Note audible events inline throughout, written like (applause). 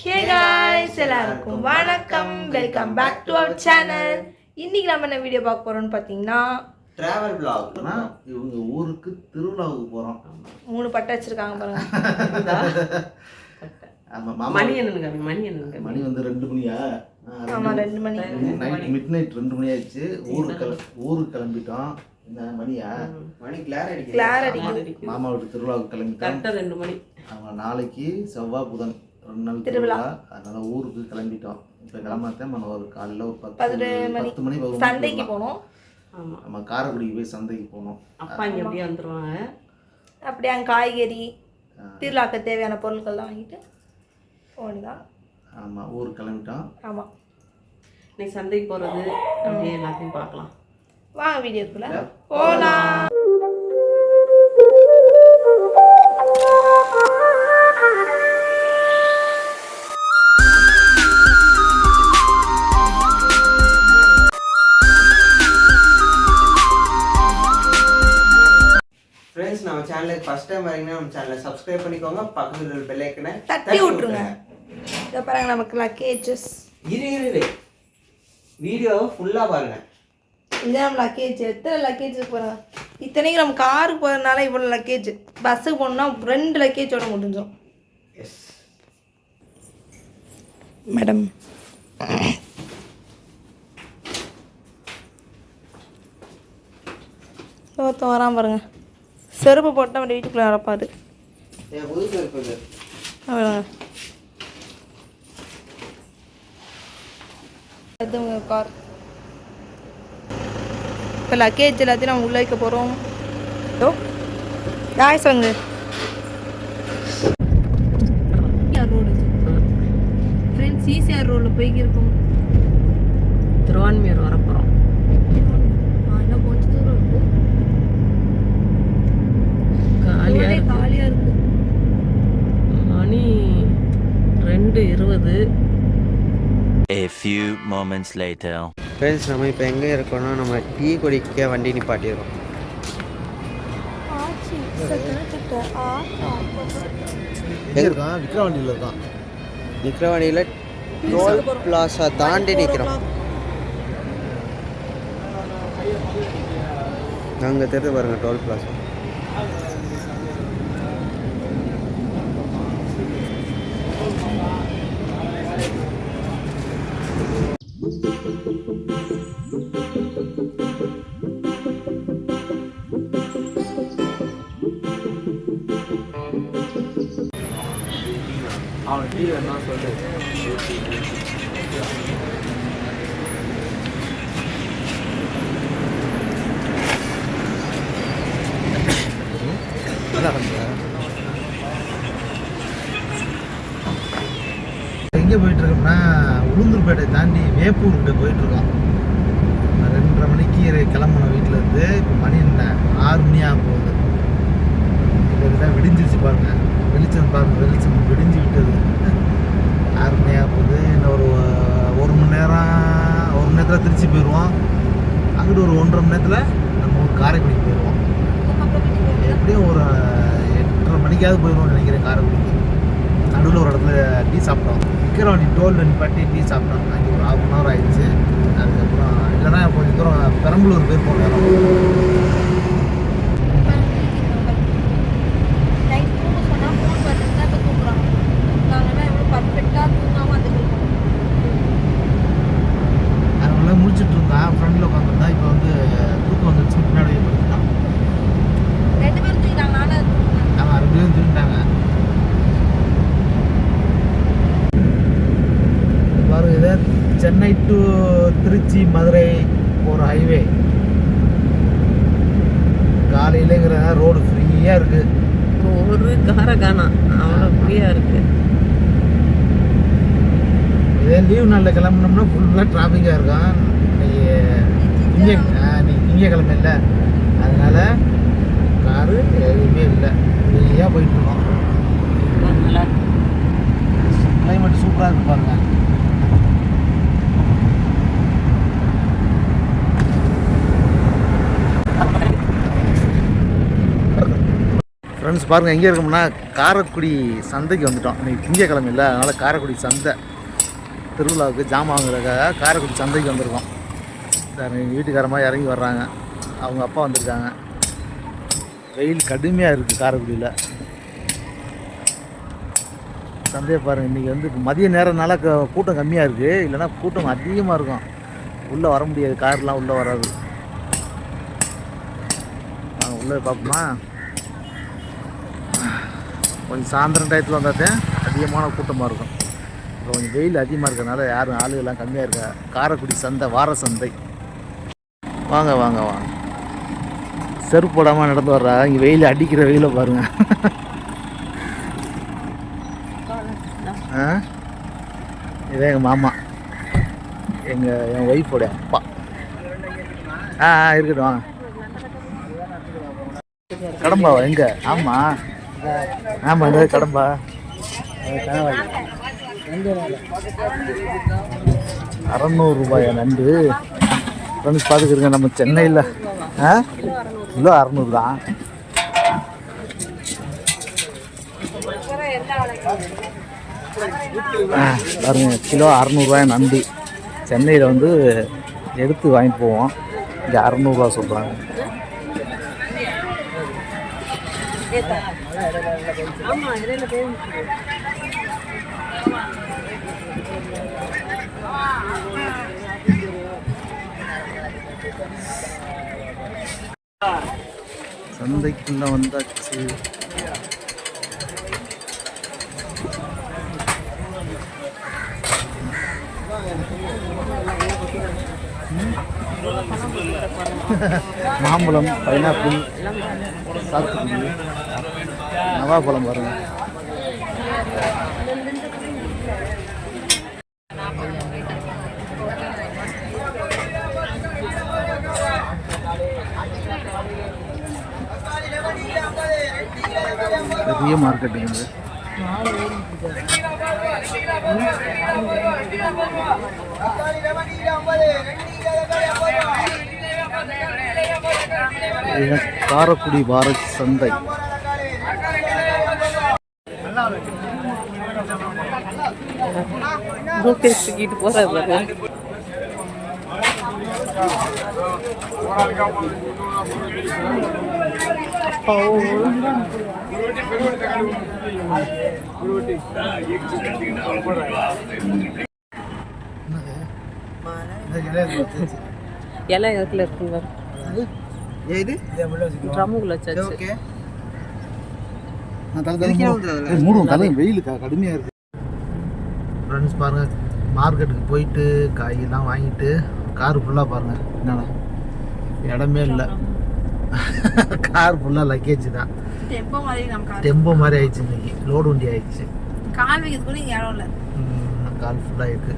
ஹே guys எல்லாருக்கும் வணக்கம். Welcome back to our channel இன்னைக்கு நம்ம என்ன வீடியோ பார்க்க போறோம்னு பார்த்தீங்கன்னா டிராவல் vlog. ஆனா இவங்க ஊருக்கு திருவிழாவுக்கு போறோம். மூணு பட்டை வச்சிருக்காங்க பாருங்க. (laughs) ஆமா மாமா. மணி காமி மணி காமி மணி வந்து ரெண்டு மணியா? ஆமா ரெண்டு மணி. நைட் மிட் நைட் ரெண்டு மணி ஆயிடுச்சு. ஊருக்கு ஊருக்கு கிளம்பிட்டோம். என்ன மணியா? மணி கிளார் அடிக்குது கிளார் அடிக்குது மாமா வீட்டு திருவிழாவுக்கு கிளம்பிட்டோம். கரெக்டாக ரெண்டு மணி. ஆமா நாளைக்கு செவ்வாய் புதன். ரெண்டு நாள் திருவிழா. அதனால ஊருக்கு கிளம்பிட்டோம். இப்போ கிளம்பாத்தேன் நம்ம ஒரு காலையில் ஒரு பத்து. பத்து மணி சந்தைக்கு போனோம் ஆமா. நம்ம காரைக்குடிக்கு போய் சந்தைக்கு போனோம் அப்பா இங்க அப்படியே வந்துருவாங்க. அப்படியே அங்கே காய்கறி திருவிழாக்கு தேவையான பொருட்கள்லாம் வாங்கிட்டு போனதான் ஆமா ஊருக்கு கிளம்பிட்டோம். ஆமாம் இன்னைக்கு சந்தைக்கு போறது அப்படியே எல்லாத்தையும் பார்க்கலாம். வாங்க வீடியோக்குள்ள போகலாம் சேனலுக்கு ஃபர்ஸ்ட் டைம் வரீங்கன்னா நம்ம சேனலை சப்ஸ்கிரைப் பண்ணிக்கோங்க. பக்கத்துல இருக்க பெல் ஐக்கனை தட்டி விட்டுருங்க. இதை பாருங்க நமக்கு லக்கேஜஸ் இரு இரு இரு. வீடியோவை ஃபுல்லா பாருங்க. இதான் நம்ம லக்கேஜ் எத்தனை லக்கேஜ் போகிறாங்க இத்தனைக்கு நம்ம காருக்கு போகிறதுனால இவ்வளோ லக்கேஜ் பஸ்ஸுக்கு போகணுன்னா ரெண்டு லக்கேஜோட முடிஞ்சிடும் எஸ் மேடம் ஒருத்தன் வரான் பாருங்க. செருப்பு போட்டு நம்ம வீட்டுக்குள்ளே அது உங்க கார் இப்போ லக்கேஜ் எல்லாத்தையும் நம்ம உள்ளே வைக்க போகிறோம் ஹலோ? யாய் சொல்லுங்க ரோடு ஃப்ரெண்ட்ஸ் ஈசிஆர் ரோடில் போய்க்கிருக்கோம். திருவான்மையூர் வரப்போறோம். இன்னும் கொஞ்சம் தூரம் இருக்கும் காலியா ரோடே இருக்கு காலியாக இருக்கும் மணி ரெண்டு இருபது. A few moments later. Friends நம்ம இப்போ எங்கே இருக்கோம்னா நம்ம டீ குடிக்க வண்டி ஆ எங்க இருக்கான் விக்ரவாண்டியில் இருக்கான் விக்ரவாணியில் டோல் பிளாசா தாண்டி நிற்கிறோம் அங்கே தெரிஞ்சு பாருங்க டோல் பிளாசா. எங்கே போயிட்டு இருக்கோம்னா உளுந்தூர்பேட்டை தாண்டி வேப்பூர் கிட்ட போயிட்டு இருக்கோம் ரெண்டரை மணிக்கு கிளம்பணும் வீட்டில் இருந்து இப்போ மணி என்ன? ஆறு மணி ஆக போகுது. இதுதான் விடிஞ்சிருச்சு பாருங்க. வெளிச்சம் பாருங்க வெளிச்சம் விடிஞ்சு விட்டது. ஆறு மணி ஆக போகுது. இன்னும் ஒரு ஒரு மணி நேரம் ஒரு மணி நேரத்தில் திருச்சி போயிடுவோம் அங்கிட்டு ஒரு ஒன்றரை மணி நேரத்தில் நம்ம ஒரு காரைக்குடிக்கு போயிடுவோம் எப்படியும் ஒரு எட்டரை மணிக்காவது போயிடணும்னு நினைக்கிறேன் காரைக்குடிக்கு நடுவில் ஒரு இடத்துல டீ சாப்பிட்டோம். நீ டோல் நிப்பாட்டி டீ சாப்பிட்டோம். அங்கே ஒரு ஹாஃப் அன் ஹவர் ஆயிடுச்சு. அதுக்கப்புறம் இல்லைன்னா கொஞ்சம் தூரம் பெரம்பலூர் போயிருப்போம் நேரம் நைட் தூங்க சொன்னால் ஃபோன் பார்த்துட்டு தான் இப்போ தூங்குறாங்க நாங்கள்லாம் எவ்வளோ பர்ஃபெக்டாக தூங்காமல் வந்துருக்கோம் அதனால முடிச்சிட்டு இருந்தான் ஃப்ரெண்டில் உட்காந்துருந்தா இப்போ வந்து தூக்கம் வந்துருச்சு பின்னாடி படுத்துட்டான் ரெண்டு பேரும் தூங்கிட்டாங்க நானும் தூங்கினேன் அவன் ரெண்டு பேரும் தூங்கிட்டாங்க பாருங்க இது சென்னை டு திருச்சி மதுரை போகிற ஹைவே காலையிலங்கிற ரோடு ஃப்ரீயாக இருக்குது ஒரு காரை காணாம் அவ்வளோ ஃப்ரீயா இருக்கு. இதே லீவ் நாளில் கிளம்புனோம்னா ஃபுல்லாக டிராஃபிக்காக இருக்கும். திங்க திங்கக்கிழமை இல்லை. அதனால காரு எதுவுமே இல்லை. ஃப்ரீயாக போயிட்டு இருக்கோம். நல்லா கிளைமேட் சூப்பராக இருக்கு பாருங்க. ஃப்ரெண்ட்ஸ் பாருங்கள் எங்கே இருக்கோம்னா காரைக்குடி சந்தைக்கு வந்துட்டோம். இன்றைக்கி திங்கக்கிழமை இல்லை அதனால் காரைக்குடி சந்தை திருவிழாவுக்கு ஜாமான் வாங்குறதுக்காக காரைக்குடி சந்தைக்கு வந்திருக்கோம். சார் எங்கள் வீட்டுக்காரமாக இறங்கி வர்றாங்க. அவங்க அப்பா வந்திருக்காங்க. வெயில் கடுமையாக இருக்குது காரைக்குடியில். சந்தையை பாருங்கள் இன்றைக்கி வந்து இப்போ மதிய நேரம்னால க- கூட்டம் கம்மியாக இருக்குது இல்லைன்னா கூட்டம் அதிகமாக இருக்கும். உள்ளே வர முடியாது கார்லாம் உள்ளே வராது. உள்ளே பார்ப்போமா? கொஞ்சம் சாயந்தரம் டயத்தில் வந்தாத்தே அதிகமான கூட்டமாக இருக்கும். இப்போ கொஞ்சம் வெயில் அதிகமாக இருக்கிறதுனால யாரும் ஆளுகள்லாம் கம்மியாக இருக்கா காரைக்குடி சந்தை வார சந்தை. வாங்க வாங்க வாங்க. செருப்பு போடாமல் நடந்து வர்றா. இங்கே வெயில் அடிக்கிற வெயில பாருங்க. ஆ? இதே எங்கள் மாமா. எங்கள் என் ஒய்ஃபோடைய அப்பா. ஆ ஆ இருக்கட்டும் வாங்க. கடம்பாவா எங்க? ஆமாம் ஆமாம் இந்த கடம்பா அறநூறு ரூபாயா நண்டு? ஃப்ரெண்ட்ஸ் பார்த்துக்கிறங்க நம்ம சென்னையில் ஆ? கிலோ அறநூறு தான். ஆ, பாருங்க கிலோ அறநூறுவாய் நண்டு. சென்னையில் வந்து எடுத்து வாங்கிட்டு போவோம். இங்கே அறநூறுவா சொல்கிறாங்க சந்தைக்குள்ள வந்தாச்சு. மாம்பழம் பைனாப்பிள் சாத்துக்குடி. நவாப்பழம் பாருங்க. பெரிய மார்க்கெட்டுங்க இது காரக்குடி பாரத் சந்தை. மூட்டை தூக்கிட்டு போறது பாரு. இலை இடத்துல இருக்குங்க? இது ட்ரம்முக்குள்ள வச்சாச்சு. ஓகே. மூடும் தலை வெயில் க- கடுமையாக இருக்கு. ஃப்ரெண்ட்ஸ் பாருங்க மார்க்கெட்டுக்கு போயிட்டு காயெல்லாம் வாங்கிட்டு கார் ஃபுல்லாக பாருங்க. என்னடா இடமே இல்லை. கார் ஃபுல்லாக லக்கேஜ் தான். எப்போ மாதிரி நம்ம கார் டெம்போ மாதிரி ஆயிடுச்சு இன்னைக்கு. லோடு வண்டி ஆயிடுச்சு. கால் வைக்கிறது கூட இங்கே இடம் இல்லை. ம், கால் ஃபுல்லாக இருக்கு.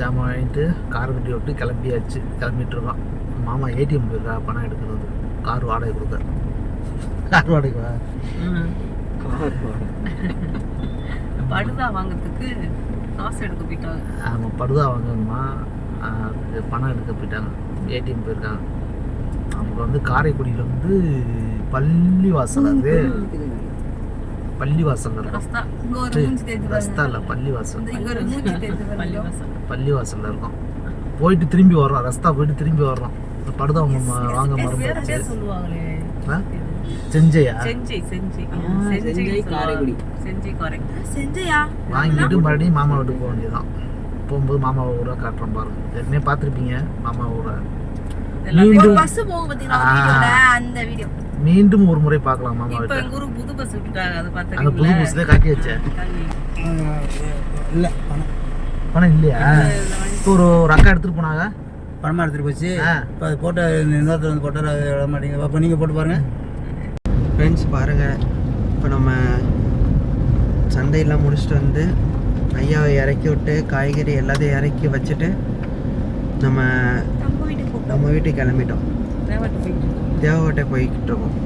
ஜாமான் வாங்கிட்டு கார் கட்டி விட்டு கிளம்பியாச்சு. கிளம்பிட்டு இருக்கோம் மாமா ஏடிஎம் போயிருக்கா பணம் எடுக்கிறது. கார் வாடகை கொடுக்க. கார் வாடகை. வா படுதா வாங்குறதுக்கு காசு எடுக்க போயிட்டாங்க. ஆமாம் படுதா வாங்கணுமா? அதுக்கு பணம் எடுக்க போயிட்டாங்க. ஏடிஎம் போயிருக்காங்க. அவங்க வந்து காரைக்குடியில் வந்து பள்ளிவாசல் அது. பள்ளிவாசல் இருக்கும் ரஸ்தா. இல்லை மூஞ்சி தேய்த்து பள்ளிவாசல். பள்ளிவாசலில் இருக்கும். போயிட்டு திரும்பி வர்றோம். ரஸ்தா போயிட்டு திரும்பி வர்றோம். படுதா வாங்க ம- வாங்க ஆ? செஞ்சையா? செஞ்சை செஞ்சை. செஞ்சை காரைக்குடி. செஞ்சை காரைக்குடி. செஞ்சையா? வாங்கிட்டு மறுபடியும் மாமா வீட்டுக்கு போக வேண்டியதுதான். போகும்போது மாமா ஊரை காட்டுறோம் பாருங்க. ஏற்கனவே பார்த்துருப்பீங்க மாமா ஊரை. மீண்டும் பஸ் போகும் பார்த்தீங்களா? அந்த வீடியோ மீண்டும் ஒரு முறை பார்க்கலாம் மாமா இப்ப எங்க ஊருக்கு புது பஸ் விட்டுட்டாங்க அது அந்த புது பஸ்ல காட்டி வச்சேன். இல்லை பணம். பணம் இல்லையா? இப்போ ஒரு ஒரு அக்கா எடுத்துட்டு போனாங்க. பணமாக எடுத்துகிட்டு போச்சு. இப்போ அது போட்ட இன்னொருத்தர் வந்து போட்டார் அது விட மாட்டேங்க அப்போ நீங்கள் போட்டு பாருங்கள் ஃப்ரெண்ட்ஸ் பாருங்கள் இப்போ நம்ம சந்தையெல்லாம் முடிச்சுட்டு வந்து ஐயாவை இறக்கி விட்டு காய்கறி எல்லாத்தையும் இறக்கி வச்சுட்டு நம்ம நம்ம வீட்டுக்கு போகிறோம் நம்ம வீட்டுக்கு கிளம்பிட்டோம். தேவட்டு போயிட்டு தேவகோட்டை போய்கிட்டு இருக்கோம்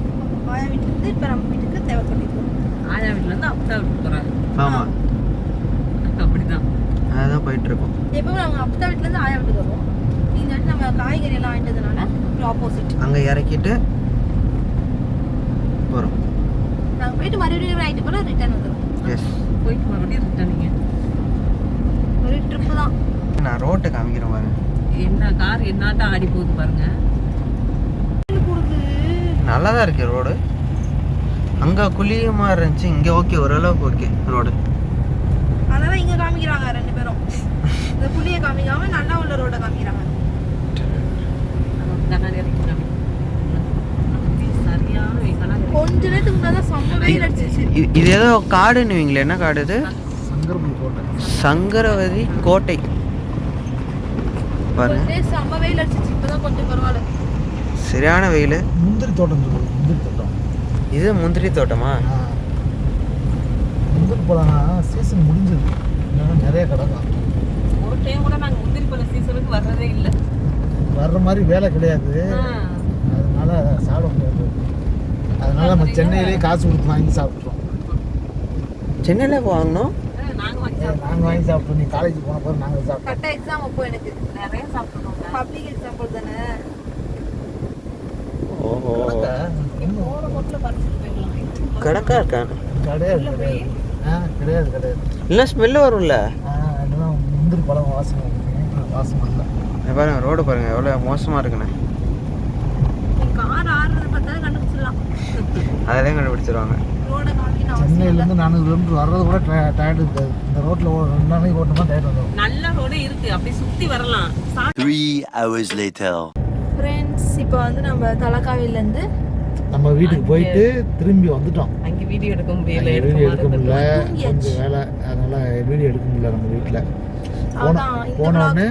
ஆமாம் அப்படிதான். அதான் போயிட்டு இருக்கோம். எப்பவும் நம்ம அப்பா வீட்டுலேருந்து ஆயா வீட்டுக்கு வருவோம். இந்த நம்ம காய்கறி எல்லாம் வாங்கிட்டதுனால ஆப்போசிட் அங்கே இறக்கிட்டு போகிறோம் நாங்கள் போயிட்டு மறுபடியும் நைட்டு போல ரிட்டர்ன் வந்துடும் எஸ் போயிட்டு மறுபடியும் ரிட்டர்ன் நீங்க ஒரு ட்ரிப்பு தான். நான் ரோட்டை காமிக்கிறேன் பாருங்க என்ன கார் என்னாட்டம் ஆடி போகுது பாருங்க. நல்லா தான் இருக்கு ரோடு அங்கே குழியுமா இருந்துச்சு இங்கே ஓகே ஓரளவுக்கு ஓகே ரோடு அதனால இங்க காமிக்கிறாங்க ரெண்டு பேரும். இந்த புளியை காமிக்காம நல்லா உள்ள ரோட காமிக்கிறாங்க. இது இது ஏதோ காடுன்னுவீங்களே என்ன காடு இது? சங்கரவதி கோட்டை. பாருங்க. சரியான வெயில். முந்திரி தோட்டம் முந்திரி தோட்டம். இது முந்திரி தோட்டமா? ஆ. முந்திரி பழம்னா சீசன் முடிஞ்சது. நிறைய கிடக்கும் ஒரு டைம் கூட நாங்க முந்திரி பழ சீசனுக்கு வர்றதே இல்லை. வர்ற மாதிரி வேலை கிடையாது. அதனால சாப்பிட முடியாது. அதனால நம்ம சென்னையிலேயே காசு கொடுத்து வாங்கி சாப்பிட்றோம் சென்னையில் வாங்கினோம். நாங்க வாங்கி நாங்கள் வாங்கி சாப்பிட்டோம். நீ காலேஜ் போன பிறகு நாங்கள் சாப்பிட்டோம். கரெக்டா எக்ஸாம் அப்போ எனக்கு நிறைய சாப்பிட்டுருக்கோம் பப்ளிக் எக்ஸாம் போல் தானே? ஓஹோ. கணக்கா இருக்கானு கிடையாது கிடையாது. ஆ கிடையாது இல்லை ஸ்மெல்லு வரும்ல. ஆ அதெல்லாம் முந்திரி பழம் வாசனை வாசனை இல்லை பாருங்க ரோடு பாருங்க எவ்வளோ மோசமாக இருக்குண்ணே கார் ஆடுறது பார்த்தாலும் கண்டுபிடிச்சிடலாம். அதெல்லாம் கண்டுபிடிச்சிருவாங்க ரோட காமிக்கணும் அவசியம் இல்லை சென்னையிலேருந்து நானூறு கிலோமீட்டர் வர்றது கூட டயர்டு இருக்காது. இந்த ரோட்டில் ரெண்டு நாளைக்கு ஓட்டமாக டயர்ட் வந்துடும் நல்ல ரோடு இருக்கு. அப்படி சுத்தி வரலாம். Three hours later. ஃப்ரெண்ட்ஸ் இப்போ வந்து நம்ம தலக்காவிலேருந்து நம்ம வீட்டுக்கு போயிட்டு திரும்பி வந்துட்டோம். அங்க வீடியோ எடுக்க முடியல வீடியோ எடுக்க முடியல. கொஞ்சம் வேலை அதனால வீடியோ எடுக்க முடியல நம்ம வீட்டில். போன உடனே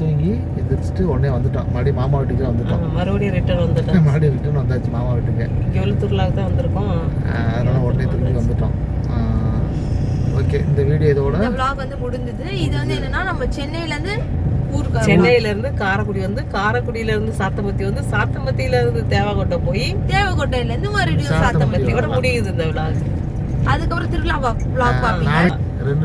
தூங்கி எந்திரிச்சிட்டு உடனே வந்துட்டோம். மறுபடியும் மாமா வீட்டுக்கு வந்துட்டோம். மறுபடியும் ரிட்டர்ன் வந்துட்டோம். மறுபடியும் ரிட்டர்ன் வந்தாச்சு மாமா வீட்டுக்கு. இங்க எழுத்தூர்லாக தான் வந்திருக்கோம். அதனால திரும்பி வந்துட்டோம் ஓகே இந்த வீடியோ இதோட இந்த vlog வந்து முடிஞ்சது இது வந்து என்னன்னா நம்ம சென்னையிலேருந்து ஊருக்கு சென்னையில இருந்து காரைக்குடி வந்து காரைக்குடியில இருந்து சாத்தமத்தி வந்து சாத்தமத்தியில இருந்து தேவகோட்டை போய் தேவக்கோட்டையிலேருந்து மறுபடியும் சாத்தமத்தி சாத்தமத்தியோட முடியுது இந்த விழாக் அதுக்கப்புறம் திருவிழா vlog பார்ப்பீங்க.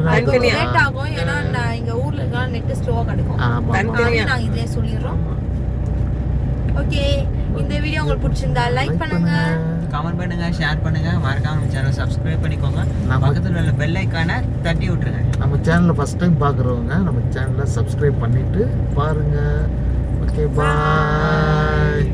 நாளைக்கு ரெண்டு அது. லேட் ஆகும். ஏன்னா நான் இங்க ஊர்ல இருக்கலாம் நெட் ஸ்லோவா கிடைக்கும். ஆமாம் தனித்தனியா. அதையும் நாங்க இதே சொல்லிடுறோம் ஓகே இந்த வீடியோ உங்களுக்கு பிடிச்சிருந்தா லைக் பண்ணுங்க. கமெண்ட் பண்ணுங்க ஷேர் பண்ணுங்க. மறக்காம நம்ம சேனல் சப்ஸ்கிரைப் பண்ணிக்கோங்க. பக்கத்தில் உள்ள பெல் ஐக்கானை தட்டி விட்டுருங்க. நம்ம சேனலை ஃபஸ்ட் டைம் பார்க்குறவங்க நம்ம சேனலை சப்ஸ்கிரைப் பண்ணிட்டு பாருங்க. Okay bye